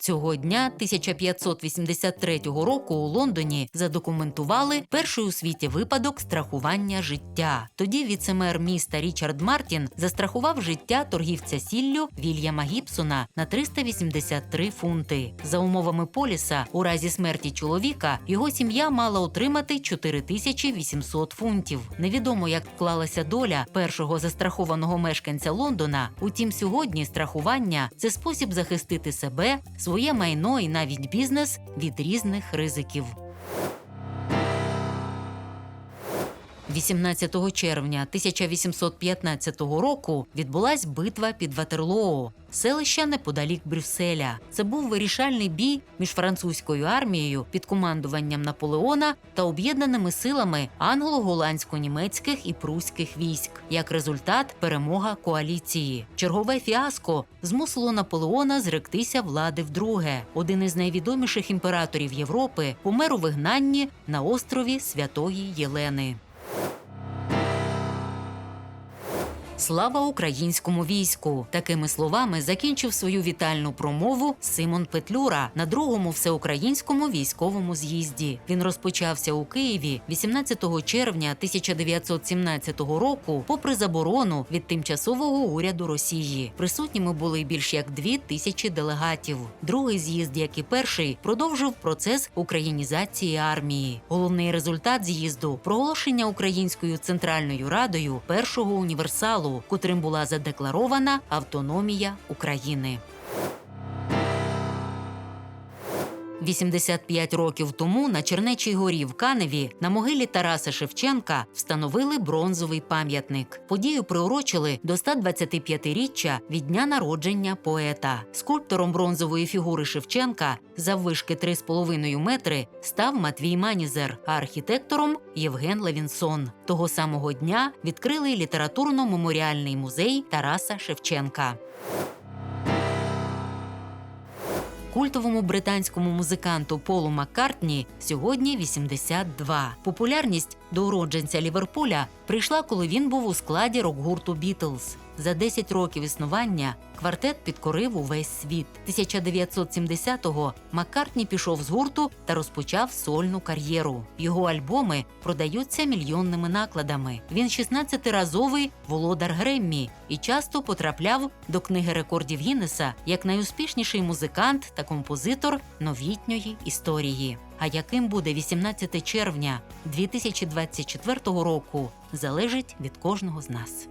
Цього дня 1583 року у Лондоні задокументували перший у світі випадок страхування життя. Тоді віцемер міста Річард Мартін застрахував життя торгівця сіллю Вільяма Гібсона на 383 фунти. За умовами поліса, у разі смерті чоловіка його сім'я мала отримати 4800 фунтів. Невідомо, як склалася доля першого застрахованого мешканця Лондона. Утім, сьогодні страхування це спосіб захистити себе, своє майно і навіть бізнес від різних ризиків. 18 червня 1815 року відбулась битва під Ватерлоо, селища неподалік Брюсселя. Це був вирішальний бій між французькою армією під командуванням Наполеона та об'єднаними силами англо-голландсько-німецьких і пруських військ. Як результат, перемога коаліції. Чергове фіаско змусило Наполеона зректися влади вдруге. Один із найвідоміших імператорів Європи помер у вигнанні на острові Святої Єлени. Слава українському війську! Такими словами закінчив свою вітальну промову Симон Петлюра на другому всеукраїнському військовому з'їзді. Він розпочався у Києві 18 червня 1917 року, попри заборону від тимчасового уряду Росії. Присутніми були більш як дві тисячі делегатів. Другий з'їзд, як і перший, продовжив процес українізації армії. Головний результат з'їзду проголошення Українською центральною радою першого універсалу котрим була задекларована автономія України. 85 років тому на Чернечій горі в Каневі на могилі Тараса Шевченка встановили бронзовий пам'ятник. Подію приурочили до 125-річчя від дня народження поета. Скульптором бронзової фігури Шевченка заввишки 3,5 метри став Матвій Манізер, а архітектором Євген Левінсон. Того самого дня відкрили літературно-меморіальний музей Тараса Шевченка. Культовому британському музиканту Полу Маккартні сьогодні 82. Популярність до уродженця Ліверпуля прийшла, коли він був у складі рок-гурту Бітлз. За 10 років існування квартет підкорив увесь світ. 1970-го Маккартні пішов з гурту та розпочав сольну кар'єру. Його альбоми продаються мільйонними накладами. Він 16-разовий володар Греммі і часто потрапляв до книги рекордів Гіннеса як найуспішніший музикант та композитор новітньої історії. А яким буде 18 червня 2024 року, залежить від кожного з нас.